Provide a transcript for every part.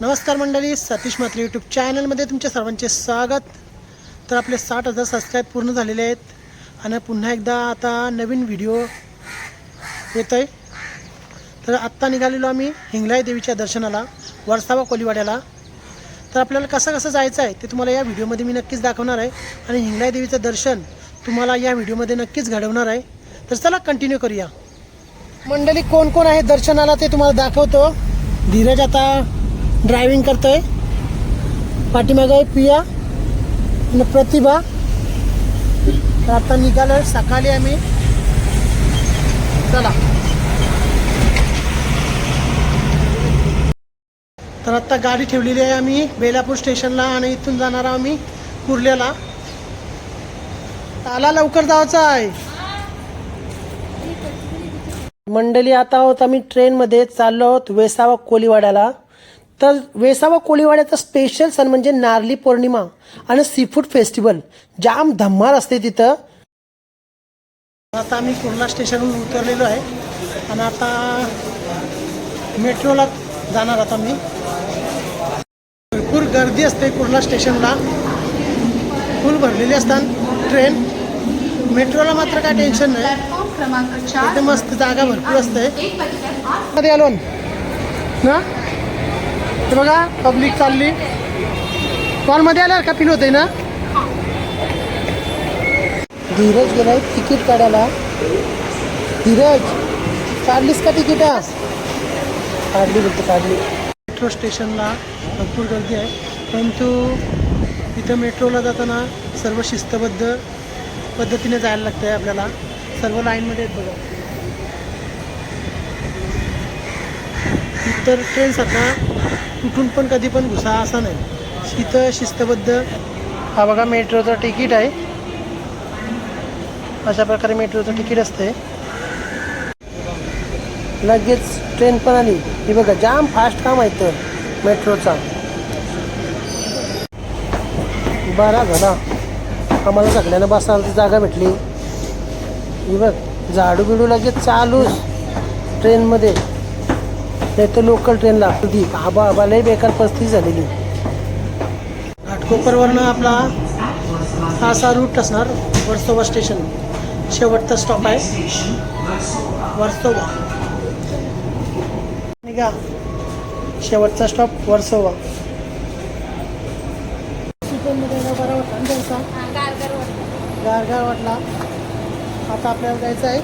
नमस्कार मंडळी सतीश मात्रे यूट्यूब चॅनलमध्ये तुमच्या सर्वांचे स्वागत. तर आपले साठ हजार सबस्क्राईब पूर्ण झालेले आहेत आणि पुन्हा एकदा आता नवीन व्हिडिओ येतो आहे तर आत्ता निघालेलो आम्ही हिंगलाई देवीच्या दर्शनाला वरसावा कोलीवाड्याला. तर आपल्याला कसं कसं जायचं आहे ते तुम्हाला या व्हिडिओमध्ये मी नक्कीच दाखवणार आहे आणि हिंगलाई देवीचं दर्शन तुम्हाला या व्हिडिओमध्ये नक्कीच घडवणार आहे. तर चला कंटिन्यू करूया. मंडळी कोण कोण आहे दर्शनाला ते तुम्हाला दाखवतो. धीरज आता ड्रायव्हिंग करतोय. पाठीमागे आहे पिया आणि प्रतिभा. तर आता निघालो सकाळी आम्ही. चला. तर आता गाडी ठेवलेली आहे आम्ही. बेलापूर स्टेशनला आणि इथून जाणार आहोत आम्ही कुर्ल्याला. आला लवकर जायचं आहे. मंडळी आता आहोत आम्ही ट्रेनमध्ये चाललो आहोत वेसावा कोलीवाड्याला. तर वेसावा कोळीवाड्याचा स्पेशल सण म्हणजे नारली पौर्णिमा आणि सीफूड फेस्टिवल जाम धम्मार असते तिथं. आता आम्ही कुर्ला स्टेशनहून उतरलेलो आहे. आणि आता मेट्रोला जाणार आता मी भरपूर गर्दी असते कुर्ला स्टेशनला फुल भरलेली असतात ट्रेन मेट्रोला मात्र काय टेन्शन नाही. प्लॅटफॉर्म क्रमांक चार. एकदम मस्त जागा भरपूर असते. मध्ये आलो ना? ते बघा पब्लिक चालली. कॉलमध्ये आल्यावर का पिन होते ना? धीरज गेलाय तिकीट काढायला. धीरज काढलीस का तिकीट काढली बोलतो काढली. मेट्रो स्टेशनला भरपूर गर्दी आहे. परंतु इथं मेट्रोला जाताना सर्व शिस्तबद्ध पद्धतीने जायला लागतं आहे आपल्याला. सर्व लाईनमध्ये आहेत बघा. इतर आता कुठून पण कधी पण घुसा असा नाही. इथं शिस्तबद्ध हा बघा मेट्रोचं तिकीट आहे. अशा प्रकारे मेट्रोचं तिकीट असते लगेच ट्रेन पण आली. ही बघा जाम फास्ट काम आहे तर मेट्रोचा. बरा झाला. आम्हाला सगळ्यांना बसायला जागा भेटली. ही बघ झाडू बिडू लगेच चालूच. ट्रेनमध्ये. नाही तर लोकल ट्रेनला कधी आबा आबा लय बेकार परिस्थिती झालेली. घाटकोपरवरनं आपला हा असा रूट असणार वर्सोवा स्टेशन शेवटचा स्टॉप आहे. वर्सोवा. निघा. शेवटचा स्टॉप वर्सोवा. बरा वाटला गारगार वाटला. आता आपल्याला जायचं आहे.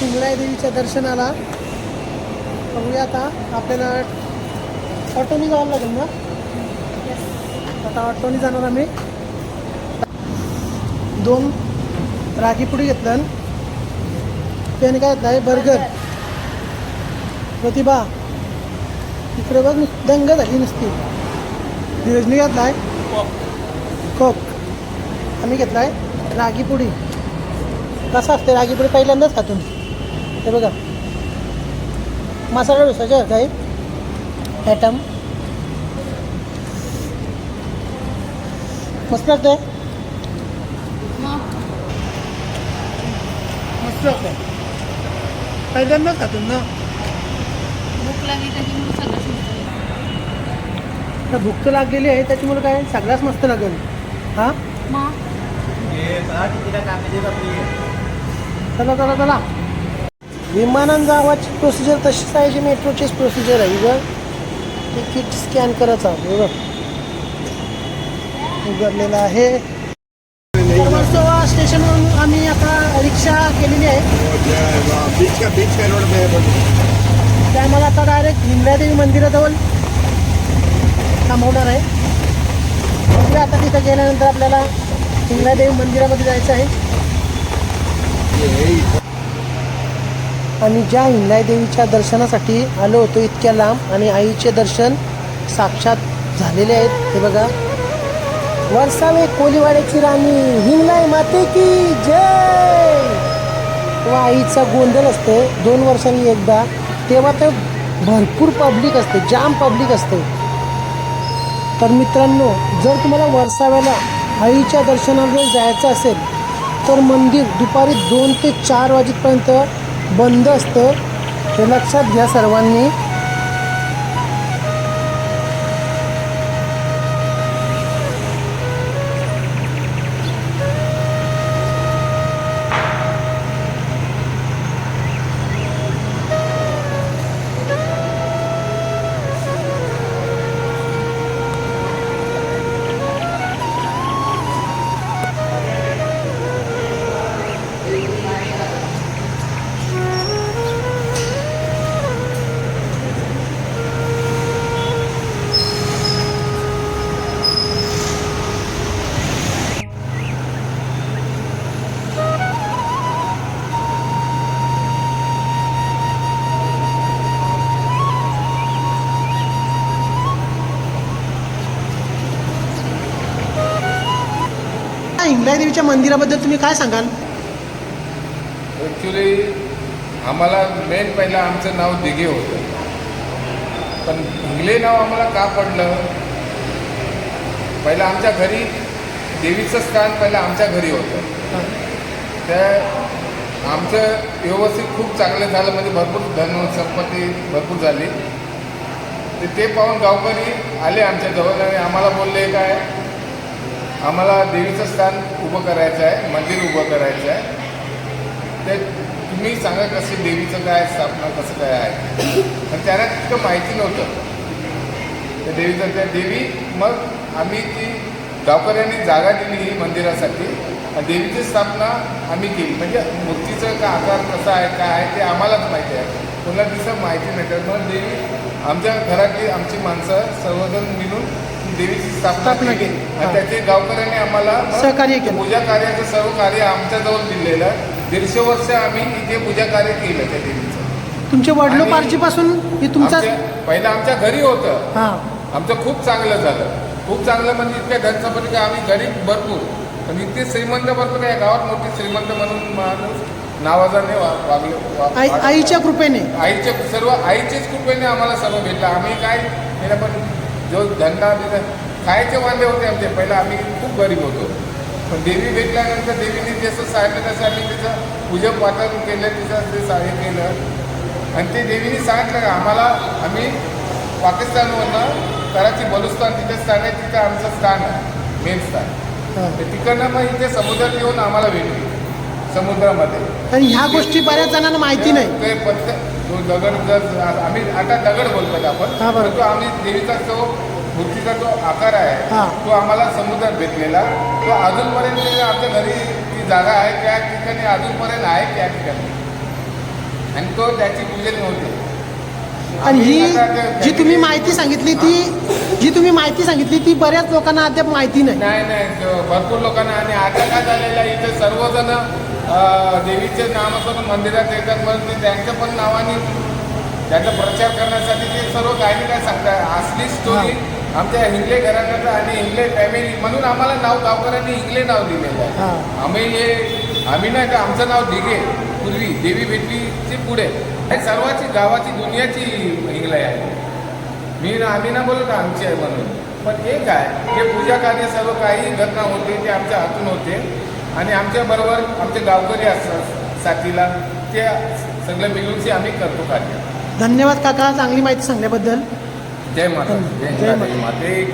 पिंगळाई देवीच्या दर्शनाला. बघूया आता. आपल्याला ऑटोनी जावं लागेल ना? आता ऑटोनी जाणार आम्ही. दोन रागी पुडी घेतलं त्याने काय आहे बर्गर. प्रतिभा. इकडे बघ दंग झाली नुसती. धीरजनी घेतलाय. कोक. आम्ही घेतलाय. रागी पुडी कसं असते रागी पुडी पहिल्यांदाच खातून हे बघा. मसाला डोसाचे काही ॲटम. मस्त लागतंय? मस्त लागतंय. पहिल्यांदाच खातून ना? भूक लागली त्याच्यामुळे सगळं सुचलं. तर भूक तर लागलेली आहे त्याच्यामुळे काय? सगळ्याच मस्त लागेल. हां? मग? चला चला चला. विमानान जावाची प्रोसिजर तशीच आहे जी मेट्रोचीच प्रोसिजर आहे. ग तिकीट स्कॅन करायचं आहे उघडलेलं आहे. स्टेशनवरून आम्ही आता रिक्षा केलेली आहे. बीच आम्हाला आता डायरेक्ट हिंगलादेवी मंदिराजवळ थांबवणार आहे. बघूया आता तिथं गेल्यानंतर आपल्याला हिंगलादेवी मंदिरामध्ये जायचं आहे. आणि ज्या हिंगलाई देवीच्या दर्शनासाठी आलो होतो इतक्या लांब आणि आईचे दर्शन साक्षात झालेले आहेत. हे बघा. वर्षावे कोलीवाड्याची राणी हिंगलाई माते की जय! तेव्हा आईचा गोंधळ असते. दोन वर्षांनी एकदा. तेव्हा तर भरपूर पब्लिक असते जाम पब्लिक असते. तर मित्रांनो जर तुम्हाला वर्षाव्याला आईच्या दर्शनाला जायचं असेल तर मंदिर दुपारी दोन ते चार वाजेपर्यंत बंद असतं हे लक्षात घ्या सर्वांनी. देवीच्या मंदिराबद्दल तुम्ही काय सांगाल? ॲक्च्युली आम्हाला मेन पहिलं आमचं नाव दिघे होतं. पण भिंगले नाव आम्हाला का पडलं? पहिलं आमच्या घरी देवीचं स्थान पहिलं आमच्या घरी होतं. त्या आमचं व्यवस्थित खूप चांगलं झालं म्हणजे भरपूर धन संपत्ती भरपूर झाली. तर ते पाहून गावकरी आले आमच्या जवळ आणि आम्हाला बोलले काय आम्हाला देवीचं स्थान उभं करायचं आहे मंदिर उभं करायचं आहे. ते तुम्ही सांगा कसे देवीचं काय स्थापना कसं काय आहे? पण त्यांना तितकं माहिती नव्हतं. त्या देवीचं त्या देवी मग आम्ही ती गावकऱ्यांनी जागा दिली ही मंदिरासाठी आणि देवीची स्थापना आम्ही केली. म्हणजे मूर्तीचं का आकार कसा आहे काय आहे ते आम्हालाच माहिती आहे. कोणाला तिचं माहिती नाही तर मग देवी आमच्या घरातली आमची माणसं सर्वजण मिळून देवीची स्थापना केली. आणि. त्याचे गावकऱ्यांनी आम्हाला सहकार्य केलं. पूजा कार्याचं सर्व कार्य आमच्याजवळ दिलेलं आहे. दीडशे वर्ष आम्ही इथे पूजा कार्य केलं त्या देवीचं तुमच्या वडिलोपार्जीपासून हे तुमचा पहिलं आमच्या घरी होतं हां आमचं खूप चांगलं झालं खूप चांगलं म्हणजे इतक्या का आम्ही गरीब भरपूर पण इतके श्रीमंत भरपूर आहे गावात मोठी श्रीमंत म्हणून माणूस नावाजाने वागले. आईच्या कृपेने आईचे सर्व आईचेच कृपेने आम्हाला सर्व भेटलं आम्ही काय पण जो धंदा खायचे वांदे होते आमचे. पहिला आम्ही खूप गरीब होतो. पण देवी भेटल्यानंतर देवीने जसं सांगितलं तसं आम्ही तिचं पूजन वाटन केलं तिचं ते सा- हे केलं. आणि ते देवीने सांगितलं का आम्हाला आम्ही पाकिस्तानवरनं कराची बलुस्तान तिथे स्थान आहे तिथं आमचं स्थान आहे मेन स्थान. हां. तर तिकडनं मग इथे समुद्रात येऊन आम्हाला भेटली समुद्रामध्ये. आणि ह्या गोष्टी बऱ्याच जणांना माहिती नाही. ते जो दगड जर आम्ही आता दगड बोलतात आपण? हा, बरोबर. तो आम्ही देवीचा जो मूर्तीचा जो आकार हा. आहे तो आम्हाला समुद्रात भेटलेला. तो अजूनपर्यंत आमच्या घरी ती जागा आहे त्या ठिकाणी अजूनपर्यंत आहे त्या ठिकाणी. आणि तो त्याची पूजन नव्हती आणि ही आम्ही आता त्या- जी तुम्ही माहिती सांगितली ती जी तुम्ही माहिती सांगितली ती बऱ्याच लोकांना अद्याप माहिती नाही. नाही नाही ज- भरपूर लोकांना. आणि आता काय झालेलं आहे इथे सर्वजण देवीचे नामासरून मंदिरात येतात पण ते त्यांच्या पण नावाने त्याचा प्रचार करण्यासाठी ते सर्व काही ना काय सांगतात असली स्टोरी आमच्या हिंगले घराण्याचं आणि हिंगले फॅमिली म्हणून आम्हाला नाव गावकऱ्यांनी हिंगले नाव दिलेलं आहे. आम्ही हे आम्ही नाही का आमचं नाव दिघे पूर्वी देवी भेटलीचे पुढे. हे सर्वाची गावाची दुनियाची हिंगलाय आहे. मी ना आम्ही ना बोलत आमची आहे म्हणून. पण हे काय हे पूजा कार्य सर्व काही घटना होते ते आमच्या हातून होते. आणि आमच्या बरोबर आमचे गावकरी असतात साथीला ते सगळं मिळूनशी आम्ही करतो कार्य. धन्यवाद काका चांगली माहिती सांगल्याबद्दल. जय माता जय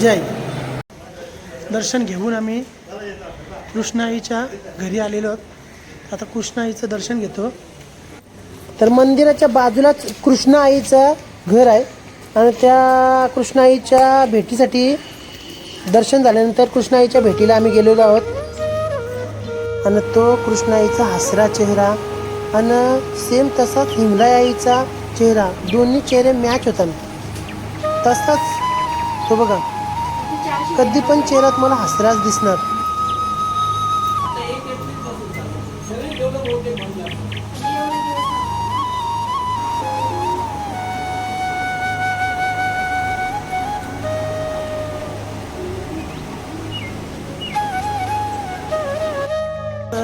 जय दर्शन घेऊन आम्ही कृष्णाईच्या घरी आलेलो. आहोत आता कृष्णाईचं दर्शन घेतो. तर मंदिराच्या बाजूलाच कृष्णाईचं घर आहे. आणि त्या कृष्णाईच्या भेटीसाठी दर्शन झाल्यानंतर कृष्णाईच्या भेटीला आम्ही गेलेलो आहोत. आणि तो कृष्णाईचा हसरा चेहरा आणि सेम तसाच हिंगलाईचा चेहरा. दोन्ही चेहरे मॅच होतात. तसाच तो बघा. कधी पण चेहऱ्यात मला हसराच दिसणार.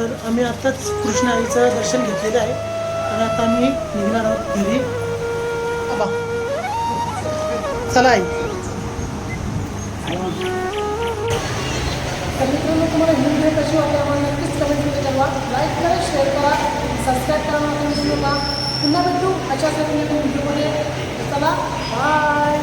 तर आम्ही आत्ताच कृष्ण आईचं दर्शन घेतलेलं आहे. आणि आता आम्ही निघणार आहोत घरी. चला आई. तर मित्रांनो तुम्हाला ही व्हिडिओ कशी वाटली आम्हाला नक्कीच कमेंट करून कळवा लाईक करा शेअर करा सबस्क्राईब करा मला विसरू नका. पुन्हा भेटू. अशा नवीन व्हिडिओमध्ये चला बाय